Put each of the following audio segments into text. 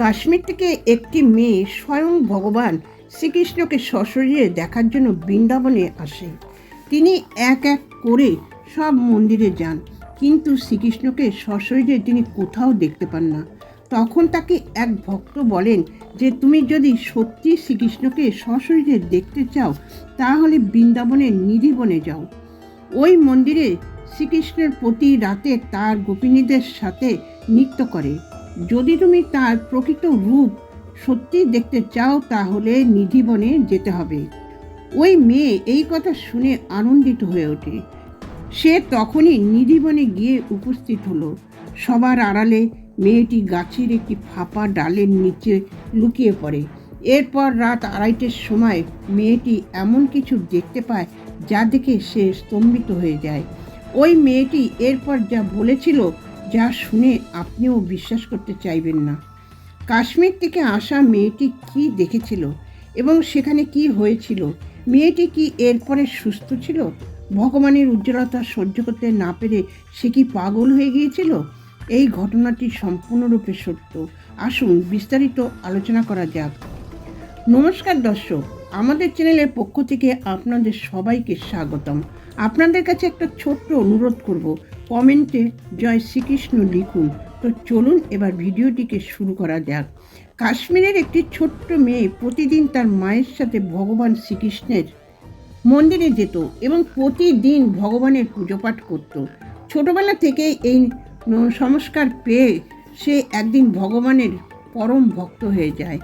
কাশ্মীর থেকে একটি মেয়ে স্বয়ং ভগবান শ্রীকৃষ্ণকে সশরীরে দেখার জন্য বৃন্দাবনে আসে। তিনি এক এক করে সব মন্দিরে যান, কিন্তু শ্রীকৃষ্ণকে সশরীরে তিনি কোথাও দেখতে পান না। তখন তাকে এক ভক্ত বলেন যে, তুমি যদি সত্যি শ্রীকৃষ্ণকে সশরীরে দেখতে চাও, তাহলে বৃন্দাবনের নিধিবনে যাও। ওই মন্দিরে শ্রীকৃষ্ণের প্রতি রাতে তার গোপিনীদের সাথে নৃত্য করে। যদি তুমি তার প্রকৃত রূপ সত্যি দেখতে চাও, তাহলে নিধিবনে যেতে হবে। ওই মেয়ে এই কথা শুনে আনন্দিত হয়ে ওঠে। সে তখনই নিধিবনে গিয়ে উপস্থিত হলো। সবার আড়ালে মেয়েটি গাছের একটি ফাঁপা ডালের নিচে লুকিয়ে পড়ে। এরপর রাত আড়াইটের সময় মেয়েটি এমন কিছু দেখতে পায়, যা দেখে সে স্তম্ভিত হয়ে যায়। ওই মেয়েটি এরপর যা বলেছিল যা শুনে আপনিও বিশ্বাস করতে চাইবেন না। কাশ্মীর থেকে আসা মেয়েটি কি দেখেছিল এবং সেখানে কি হয়েছিল? মেয়েটি কি এরপরে সুস্থ ছিল? ভগবানের উজ্জ্বলতা সহ্য করতে না পেরে সে কি পাগল হয়ে গিয়েছিল? এই ঘটনাটি সম্পূর্ণরূপে সত্য। আসুন বিস্তারিত আলোচনা করা যাক। নমস্কার দর্শক, আমাদের চ্যানেলের পক্ষ থেকে আপনাদের সবাইকে স্বাগতম। আপনাদের কাছে একটা ছোট্ট অনুরোধ করব। কমেন্টে জয় শ্রীকৃষ্ণ লিখুন। তো চলুন এবার ভিডিওটিকে শুরু করা যাক। কাশ্মীরের একটি ছোট্ট মেয়ে প্রতিদিন তার মায়ের সাথে ভগবান শ্রীকৃষ্ণের মন্দিরে যেত এবং প্রতিদিন ভগবানের পুজো পাঠ করত। ছোটবেলা থেকে এই সংস্কার পেয়ে সে একদিন ভগবানের পরম ভক্ত হয়ে যায়।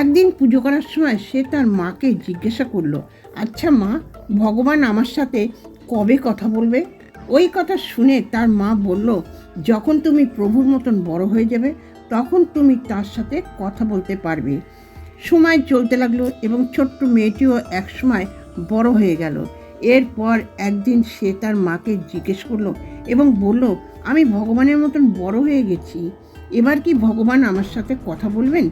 একদিন পুজো করার সময় সে তার মাকে জিজ্ঞাসা করল আচ্ছা মা, ভগবান আমার সাথে কবে কথা বলবে? ওই কথা শুনে তার মা বলল, যখন তুমি প্রভুর মতন বড় হয়ে যাবে, তখন তুমি তার সাথে কথা বলতে পারবে। সময় চলতে লাগল এবং ছোট্ট মেয়েটিও একসময় বড় হয়ে গেল। এরপর একদিন সে তার মাকে জিজ্ঞেস করল এবং বলল, আমি ভগবানের মতন বড় হয়ে গেছি, এবার কি ভগবান আমার সাথে কথা বলবেন?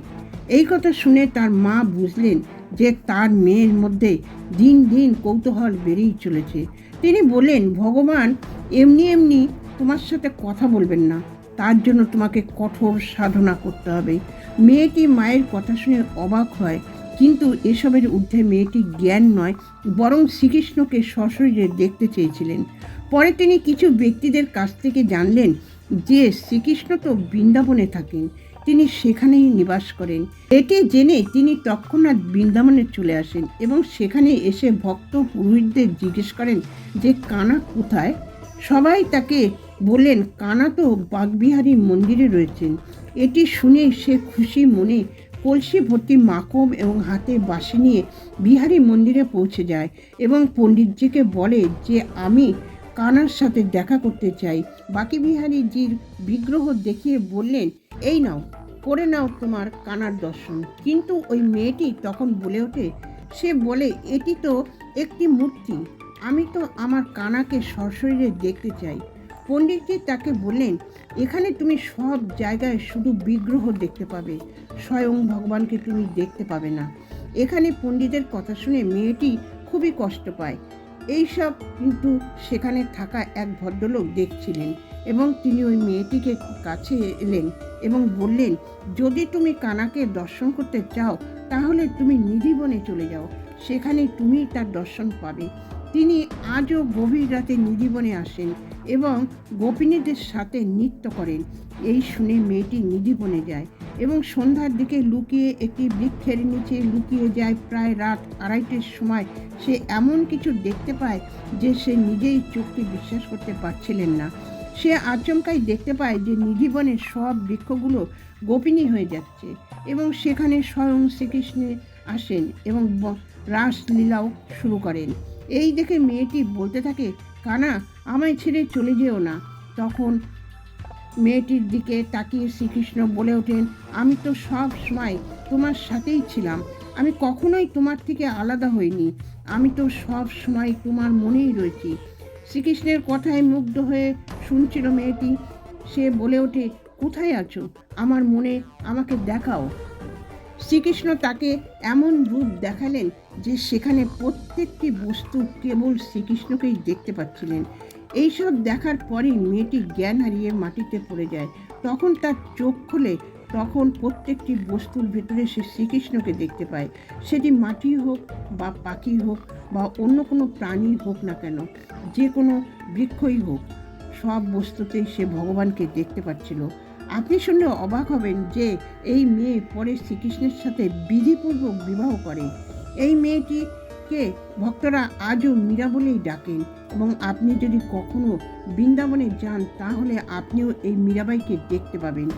এই কথা শুনে তার মা বুঝলেন যে তার মেয়ের মধ্যে দিন দিন কৌতূহল বেড়েই চলেছে। তিনি বললেন, ভগবান, এমনি এমনি তোমার সাথে কথা বলবেন না। তার জন্য তোমাকে কঠোর সাধনা করতে হবে। মেয়েটি মায়ের কথা শুনে অবাক হয়। কিন্তু এসবের ঊর্ধ্বে মেয়েটি জ্ঞান নয়, বরং শ্রীকৃষ্ণকে সশরীরে দেখতে চেয়েছিলেন। পরে তিনি কিছু ব্যক্তিদের কাছ থেকে জানলেন যে শ্রীকৃষ্ণ তো বৃন্দাবনে থাকেন। তিনি সেখানেই নিবাস করেন। এটি জেনে তিনি তৎক্ষণাৎ বৃন্দাবনে চলে আসেন এবং সেখানে এসে ভক্ত পুরোহিতদের জিজ্ঞেস করেন যে, কানা কোথায়? সবাই তাকে বললেন, কানা তো বাগবিহারী মন্দিরে রয়েছেন। এটি শুনে সে খুশি মনে কলসি ভর্তি মাকম এবং হাতে বাঁশি নিয়ে বিহারী মন্দিরে পৌঁছে যায় এবং পণ্ডিতজিকে বলে যে, আমি কানার সাথে দেখা করতে চাই। বাকি বিহারীজির বিগ্রহ দেখিয়ে বললেন এই নাও করে নাও তোমার কানার দর্শন। কিন্তু ওই মেয়েটি তখন বলে ওঠে, সে বলে, এটি তো একটি মূর্তি। আমি তো আমার কানাকে সশরীরে দেখতে চাই। পণ্ডিতজি তাকে বললেন, এখানে তুমি সব জায়গায় শুধু বিগ্রহ দেখতে পাবে। স্বয়ং ভগবানকে তুমি দেখতে পাবে না। এখানে পণ্ডিতের কথা শুনে মেয়েটি খুবই কষ্ট পায়। এইসব কিন্তু সেখানে থাকা এক ভদ্রলোক দেখছিলেন। এবং তিনি ওই মেয়েটিকে কাছে এলেন এবং বললেন, যদি তুমি কানাকে দর্শন করতে চাও, তাহলে তুমি নিধিবনে চলে যাও। সেখানে তুমি তার দর্শন পাবে। তিনি আজও গভীর রাতে নিধিবনে আসেন এবং গোপিনীদের সাথে নৃত্য করেন। এই শুনে মেয়েটি নিধিবনে যায় এবং সন্ধ্যার দিকে লুকিয়ে একটি বৃক্ষের নিচে লুকিয়ে যায়। প্রায় রাত আড়াইটের সময় সে এমন কিছু দেখতে পায় যে সে নিজেই চোখকে বিশ্বাস করতে পারছিলেন না। সে আচমকাই দেখতে পায় যে নিধিবনের সব বৃক্ষগুলো গোপিনী হয়ে যাচ্ছে এবং সেখানে স্বয়ং শ্রীকৃষ্ণে আসেন এবং রাসলীলাও শুরু করেন। এই দেখে মেয়েটি বলতে থাকে, কানা, আমায় ছেড়ে চলে যেও না। তখন মেয়েটির দিকে তাকিয়ে শ্রীকৃষ্ণ বলে ওঠেন, আমি তো সব সময় তোমার সাথেই ছিলাম। আমি কখনোই তোমার থেকে আলাদা হইনি। আমি তো সব সময় তোমার মনেই রয়েছি। শ্রীকৃষ্ণের কথায় মুগ্ধ হয়ে শুনছিল মেয়েটি। সে বলে ওঠে, কোথায় আছো? আমার মনে আমাকে দেখাও। শ্রীকৃষ্ণ তাকে এমন রূপ দেখালেন যে সেখানে প্রত্যেকটি বস্তু কেবল শ্রীকৃষ্ণকেই দেখতে পাচ্ছিলেন। এইসব দেখার পরেই মেয়েটি জ্ঞান হারিয়ে মাটিতে পড়ে যায়। তখন তার চোখ খুলে, তখন প্রত্যেকটি বস্তুর ভেতরে সে শ্রীকৃষ্ণকে দেখতে পায়। সেটি মাটি হোক বা পাখি হোক বা অন্য কোনো প্রাণী হোক না কেন, যে কোনো বৃক্ষই হোক। সব বস্তুতেই সে ভগবানকে দেখতে পাচ্ছিল। আপনি শুনলে অবাক হবেন যে এই মেয়ে পরে শ্রীকৃষ্ণের সাথে বিধিপূর্বক বিবাহ করে। এই মেয়েটিকে ভক্তরা আজও মীরা বলেই ডাকেন এবং আপনি যদি কখনো বৃন্দাবনে যান, তাহলে আপনিও এই মীরাবাইকে দেখতে পাবেন।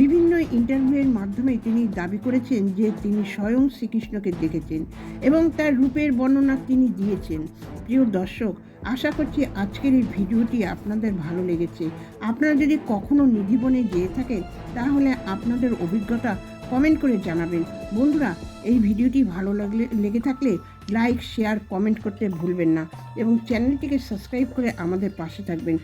বিভিন্ন ইন্টারভিউয়ের মাধ্যমে তিনি দাবি করেছেন যে তিনি স্বয়ং শ্রীকৃষ্ণকে দেখেছেন এবং তার রূপের বর্ণনা তিনি দিয়েছেন। প্রিয় দর্শক আশা করছি আজকের এই ভিডিওটি আপনাদের ভালো লেগেছে। আপনারা যদি কখনো নিধিবনে গিয়ে থাকেন, তাহলে আপনাদের অভিজ্ঞতা কমেন্ট করে জানাবেন। বন্ধুরা, এই ভিডিওটি ভালো লাগলে, লেগে থাকলে লাইক, শেয়ার, কমেন্ট করতে ভুলবেন না এবং চ্যানেলটিকে সাবস্ক্রাইব করে আমাদের পাশে থাকবেন।